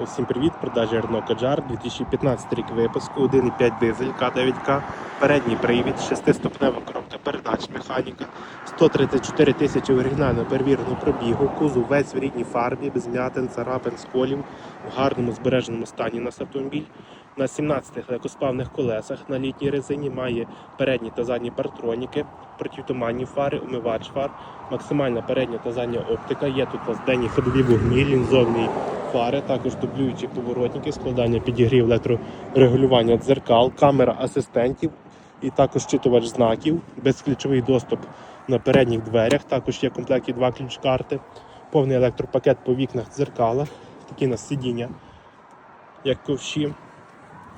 Усім привіт, продажі Renault Kadjar, 2015 рік випуску, 1,5 дизель К9К, передній привід, 6-ступнева коробка передач, механіка, 134 тисячі оригінально перевіреного пробігу, кузов весь в рідній фарбі, без м'ятин, царапин, сколів, в гарному збереженому стані нас автомобіль. На 17 легкосплавних колесах на літній резині має передні та задні партроніки, протитуманні фари, умивач фар, максимальна передня та задня оптика. Є тут у нас денні ходові вогні, лінзовні фари, також дублюючі поворотники, складання підігрів електрорегулювання дзеркал, камера асистентів і також читувач знаків, безключовий доступ на передніх дверях. Також є в комплекті два ключ-карти, повний електропакет по вікнах дзеркалах, такі на сидіння, як ковші.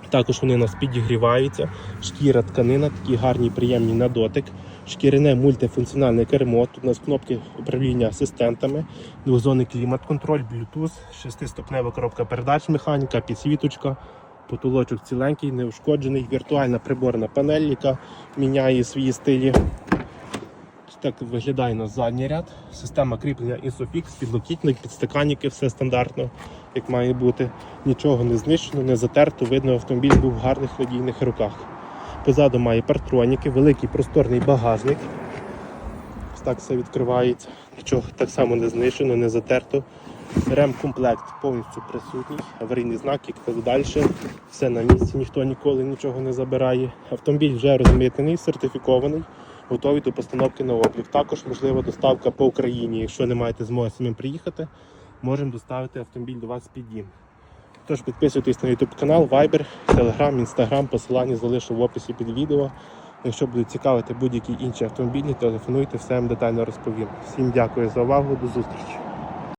Також вони у нас підігріваються, шкіра тканина, такі гарні, приємні на дотик. Шкіряне мультифункціональне кермо. Тут у нас кнопки управління асистентами, двозонний клімат-контроль, Bluetooth, шестиступнева коробка передач, механіка, підсвіточка, потолочок ціленький, неушкоджений, віртуальна приборна панель, яка міняє свої стилі. Так виглядає на задній ряд. Система кріплення Isofix, підлокітник, підстаканники, все стандартно, як має бути. Нічого не знищено, не затерто. Видно, автомобіль був в гарних надійних руках. Позаду має партроніки, великий просторний багажник. Ось так все відкривається. Нічого так само не знищено, не затерто. Ремкомплект повністю присутній, аварійний знак, як так далі. Все на місці, ніхто ніколи нічого не забирає. Автомобіль вже розмитнений, сертифікований, готовий до постановки на облік. Також можлива доставка по Україні. Якщо не маєте змоги самим приїхати, можемо доставити автомобіль до вас під дім. Тож підписуйтесь на YouTube канал, Viber, Telegram, Instagram, посилання залишу в описі під відео. Якщо буде цікавити будь-які інші автомобілі, телефонуйте, все вам детально розповім. Всім дякую за увагу, до зустрічі.